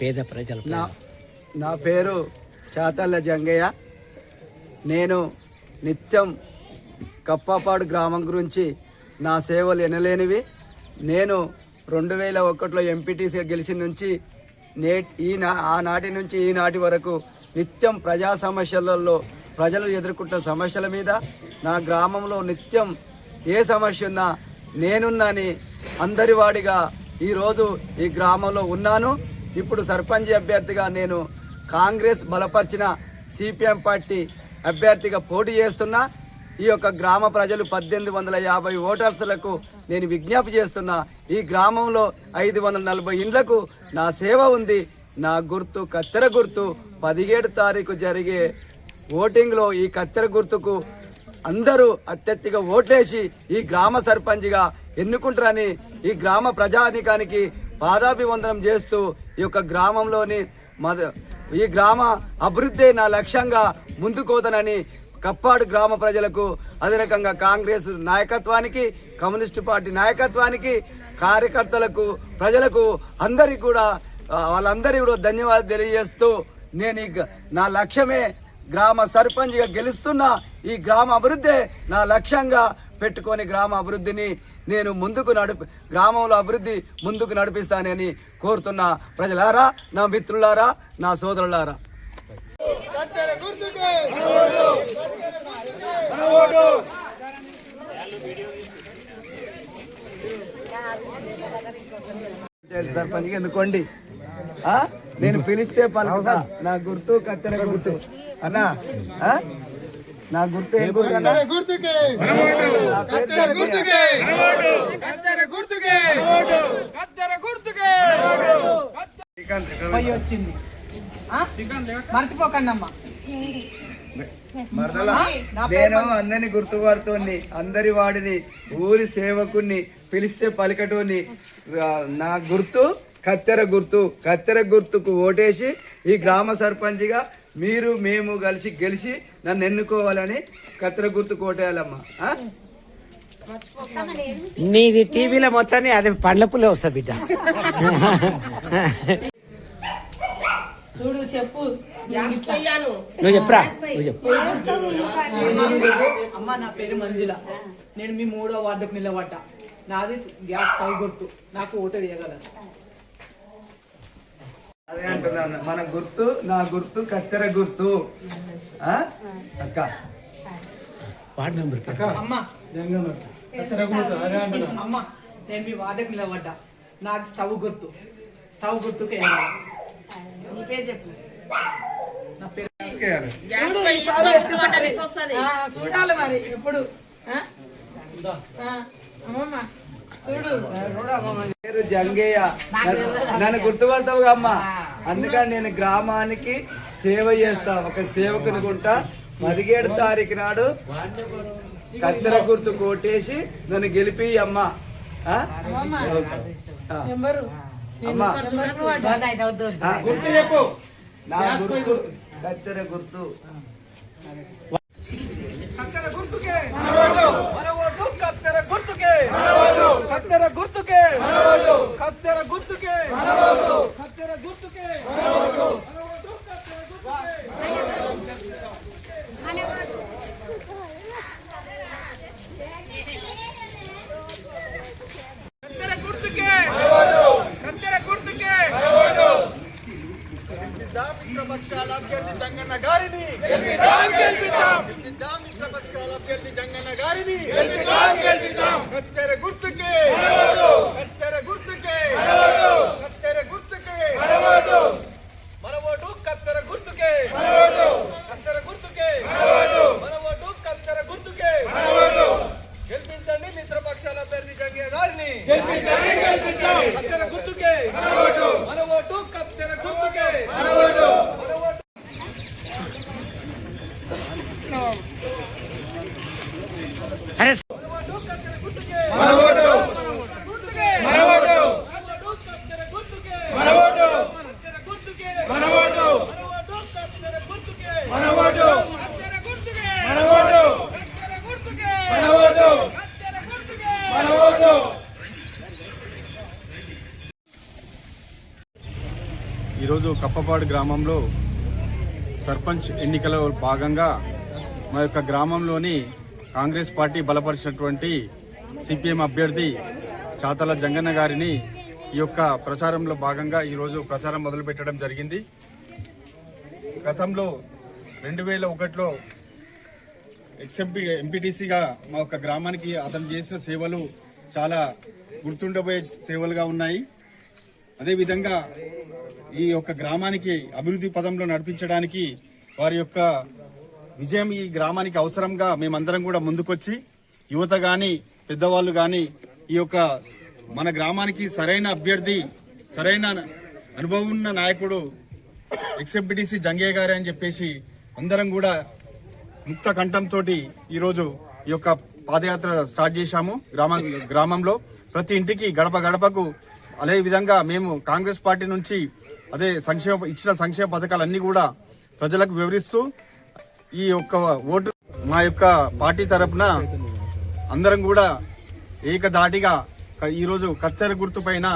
పేద ప్రజల నా నా పేరు చాతల్ల జంగయ్య. నేను నిత్యం కప్పాపాడు గ్రామం గురించి నా సేవలు ఎనలేనివి. నేను రెండు వేల ఒకటిలో ఎంపీటీసీగా గెలిచిన నుంచి నే ఈ నా ఆనాటి నుంచి ఈనాటి వరకు నిత్యం ప్రజా సమస్యలలో ప్రజలు ఎదుర్కొంటున్న సమస్యల మీద నా గ్రామంలో నిత్యం ఏ సమస్య ఉన్నా నేనున్నాని అందరి వాడిగా ఈరోజు ఈ గ్రామంలో ఉన్నాను. ఇప్పుడు సర్పంచ్ అభ్యర్థిగా నేను కాంగ్రెస్ బలపరిచిన సిపిఎం పార్టీ అభ్యర్థిగా పోటీ చేస్తున్నా. ఈ యొక్క గ్రామ ప్రజలు పద్దెనిమిది వందల యాభై ఓటర్స్లకు నేను విజ్ఞప్తి చేస్తున్నా. ఈ గ్రామంలో ఐదు వందల నలభై ఇండ్లకు నా సేవ ఉంది. నా గుర్తు కత్తెర గుర్తు పదిహేడు తారీఖు జరిగే ఓటింగ్లో ఈ కత్తెర గుర్తుకు అందరూ అత్యధిక ఓట్లేసి ఈ గ్రామ సర్పంచ్గా ఎన్నుకుంటారని ఈ గ్రామ ప్రజానికానికి పాదాభివందనం చేస్తూ ఈ యొక్క గ్రామంలోని మద ఈ గ్రామ అభివృద్ధి నా లక్ష్యంగా ముందుకోదనని కప్పాడు గ్రామ ప్రజలకు అదే రకంగా కాంగ్రెస్ నాయకత్వానికి కమ్యూనిస్టు పార్టీ నాయకత్వానికి కార్యకర్తలకు ప్రజలకు అందరికీ కూడా వాళ్ళందరికీ కూడా ధన్యవాదాలు తెలియజేస్తూ నేను ఈ గ- నా లక్ష్యమే గ్రామ సర్పంచ్గా గెలుస్తున్న ఈ గ్రామ అభివృద్ధి నా లక్ష్యంగా పెట్టుకొని గ్రామ అభివృద్ధిని నేను ముందుకు నడిపి గ్రామంలో అభివృద్ధి ముందుకు నడిపిస్తానని కోరుతున్న ప్రజలారా నా మిత్రులారా నా సోదరులారా. సర్పంచ్ ఎందుకోండి నేను పిలిస్తే పలుకుతా నా గుర్తు కత్తెర గుర్తు. అన్నా నా గుర్తు పోయి వచ్చింది. ఆ? మర్చిపోకండి అమ్మా మరదలా? నేను అందరిని గుర్తుపడుతోని అందరి వాడిని ఊరి సేవకుని పిలిస్తే పలికటోని. నా గుర్తు కత్తెర గుర్తు. కత్తెర గుర్తుకు ఓటేసి ఈ గ్రామ సర్పంచ్గా మీరు మేము కలిసి గెలిచి నన్ను ఎన్నుకోవాలని కత్తెర గుర్తుకు ఓటేయాలమ్మా ఆ? నీది టీవీలో మొత్తాన్ని అది పండ్ల పుల్లే వస్తుంది బిడ్డ. చూడు చెప్పు. నువ్వు చెప్పురా. నువ్వు చెప్పు. అమ్మ నా పేరు మంజుల. నేను మీ మూడో వార్డుకు నిలబడ్డా. నాది గ్యాస్ స్టవ్ గుర్తు నాకు ఓటు వేయగలరు అదే అంటున్నాను. మన గుర్తు నా గుర్తు కత్తెర గుర్తు? అక్క. వార్డు పేరు. అమ్మ. అమ్మ? నేను మీ వార్డుకు నిలబడ్డా నాది స్టవ్ గుర్తు. స్టవ్ గుర్తుకు నీ పేరు చెప్పు. నా పేరు చూడాలి మరి ఎప్పుడు అమ్మమ్మ. పేరు జంగయ్య. నన్ను గుర్తుపడతావు అమ్మా. అందుకని నేను గ్రామానికి సేవ చేస్తా. ఒక సేవకుని గుంటా పదిహేడు తారీఖు నాడు కత్తెర గుర్తు కొట్టేసి నన్ను గెలిపి అమ్మా. గుర్తు చెప్పు. నా గుర్తు కత్తెర గుర్తు కత్తెర గుర్తుకే మన ఓటు కత్తెర గుర్తుకే కత్తెర గుర్తుకే కత్తెర గుర్తుకే కత్తెర గుర్తుకే మన ఓటు కత్తెర గుర్తుకే కత్తెర గుర్తుకే కత్తెర గుర్తుకే. గెలిపిద్దాం మిత్రపక్షాల అభ్యర్థి జంగన్న గారిని. గెలిపిద్దాం గెలిపిద్దాం. గెలిపిద్దాం మిత్రపక్షాల అభ్యర్థి జంగన్న గారిని. గెలిపిద్దాం గెలిపిద్దాం. కత్తెర గుర్తుకే కత్తెర గుర్తుకే కత్తెర గుర్తుకే మన ఓటు కత్తెర గుర్తుకే కత్తెర గుర్తుకే మన ఓటు కత్తెర గుర్తుకే గెలిపించండి మిత్రపక్షాల అభ్యర్థి జంగయ్య గారిని గెలిపించండి గెలిపిద్దాం కత్తెర గుర్తుకే. మన ఓటు కత్తెర గుర్తుకే. మన ఓటు మన ఓటు అరే. మన ఓటు ఈరోజు కప్పపాడు గ్రామంలో సర్పంచ్ ఎన్నికలో భాగంగా మా యొక్క గ్రామంలోని కాంగ్రెస్ పార్టీ బలపరిచినటువంటి సిపిఎం అభ్యర్థి చాతల జంగన్న గారిని ఈ యొక్క ప్రచారంలో భాగంగా ఈరోజు ప్రచారం మొదలుపెట్టడం జరిగింది. గతంలో రెండు వేల ఒకటిలో ఎక్స్ఎంపీ ఎంపీటీసీగా మా యొక్క గ్రామానికి అతను చేసిన సేవలు చాలా గుర్తుండబోయే సేవలుగా ఉన్నాయి. అదేవిధంగా ఈ యొక్క గ్రామానికి అభివృద్ధి పదంలో నడిపించడానికి వారి యొక్క విజయం ఈ గ్రామానికి అవసరంగా మేమందరం కూడా ముందుకొచ్చి యువత కానీ పెద్దవాళ్ళు కానీ ఈ యొక్క మన గ్రామానికి సరైన అభ్యర్థి సరైన అనుభవం ఉన్న నాయకుడు ఎక్స్ఎంపీటీసీ జంగే గారే అని చెప్పేసి అందరం కూడా ముక్త కంఠంతో ఈరోజు ఈ యొక్క పాదయాత్ర స్టార్ట్ చేశాము. గ్రామ గ్రామంలో ప్రతి ఇంటికి గడప గడపకు అదే విధంగా మేము కాంగ్రెస్ పార్టీ నుంచి అదే సంక్షేమ ఇచ్చిన సంక్షేమ పథకాలన్నీ కూడా ప్రజలకు వివరిస్తూ ఈ యొక్క ఓటు మా యొక్క పార్టీ తరఫున అందరం కూడా ఏకదాటిగా ఈరోజు కత్తెర గుర్తు పైన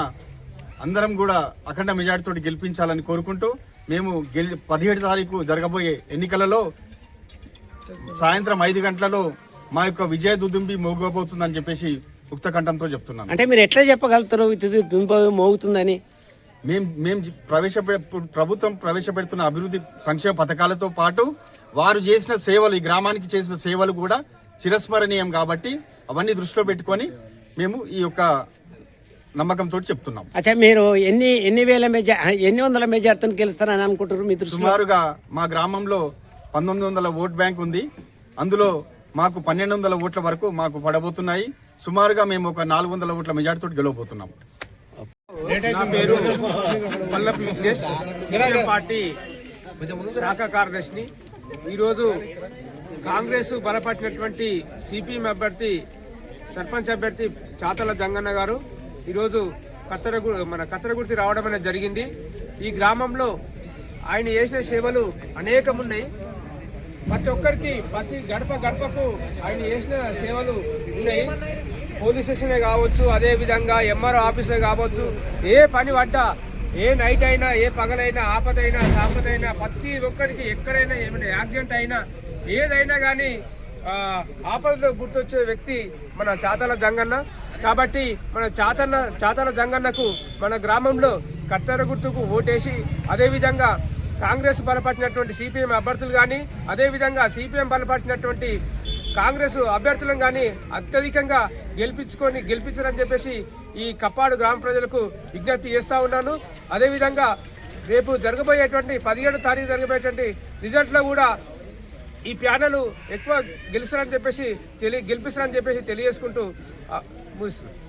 అందరం కూడా అఖండ మెజార్టీతో గెలిపించాలని కోరుకుంటూ మేము గెలి పదిహేడు తారీఖు జరగబోయే ఎన్నికలలో సాయంత్రం ఐదు గంటలలో మా యొక్క విజయ దుదుంబి మోగబోతుందని చెప్పేసి ముక్త కంఠంతో చెప్తున్నాను. అంటే మీరు ఎట్లా చెప్పగలుగుతారు దుంప మోగుతుందని? మేము మేము ప్రవేశపె ప్రభుత్వం ప్రవేశపెడుతున్న అభివృద్ధి సంక్షేమ పథకాలతో పాటు వారు చేసిన సేవలు ఈ గ్రామానికి చేసిన సేవలు కూడా చిరస్మరణీయం కాబట్టి అవన్నీ దృష్టిలో పెట్టుకొని మేము ఈ యొక్క నమ్మకంతో చెప్తున్నాం. అచ్చా మీరు ఎన్ని ఎన్ని వేల మెజార్ ఎన్ని వందల మెజార్తో గెలుస్తారని అనుకుంటారు మీ దృష్టిలో? సుమారుగా మా గ్రామంలో పంతొమ్మిది వందల ఓట్ బ్యాంక్ ఉంది. అందులో మాకు పన్నెండు వందల ఓట్ల వరకు మాకు పడబోతున్నాయి. సుమారుగా మేము ఒక నాలుగు వందల ఓట్ల మెజార్టీతో గెలవబోతున్నాం. నా పేరు పల్లపు విఘ్నేష్ పార్టీ శాఖ కార్యదర్శిని. ఈరోజు కాంగ్రెస్ బలపరిచినటువంటి సిపిఎం అభ్యర్థి సర్పంచ్ అభ్యర్థి చాతల జంగన్న గారు. ఈరోజు కత్తరగు మన కత్తరగుర్తి రావడం అనేది జరిగింది. ఈ గ్రామంలో ఆయన చేసిన సేవలు అనేకం ఉన్నాయి. ప్రతి ఒక్కరికి ప్రతి గడప గడపకు ఆయన చేసిన సేవలు ఉన్నాయి. పోలీస్ స్టేషనే కావచ్చు అదేవిధంగా ఎంఆర్ఓ ఆఫీసే కావచ్చు. ఏ పని పడ్డా ఏ నైట్ అయినా ఏ పగలైనా ఆపదైనా సాపదైనా ప్రతి ఒక్కరికి ఎక్కడైనా ఏమైనా యాక్సిడెంట్ అయినా ఏదైనా కానీ ఆపదలో గుర్తొచ్చే వ్యక్తి మన చాతల జంగన్న. కాబట్టి మన చాతన్న చాతల జంగన్నకు మన గ్రామంలో కత్తెర గుర్తుకు ఓటేసి అదేవిధంగా కాంగ్రెస్ బలపరిచినటువంటి సిపిఎం అభ్యర్థులు కానీ అదేవిధంగా సిపిఎం బలపరిచినటువంటి కాంగ్రెస్ అభ్యర్థులను కానీ అత్యధికంగా గెలిపించుకొని గెలిపించారని చెప్పేసి ఈ కప్పాడు గ్రామ ప్రజలకు విజ్ఞప్తి చేస్తూ ఉన్నాను. అదేవిధంగా రేపు జరగబోయేటువంటి పదిహేడు తారీఖు జరగబోయేటువంటి రిజల్ట్లో కూడా ఈ ప్యానెల్ ఎక్కువ గెలుస్తారని చెప్పేసి తెలియ గెలిపిస్తారని చెప్పేసి తెలియజేసుకుంటూ ముగిస్తున్నాను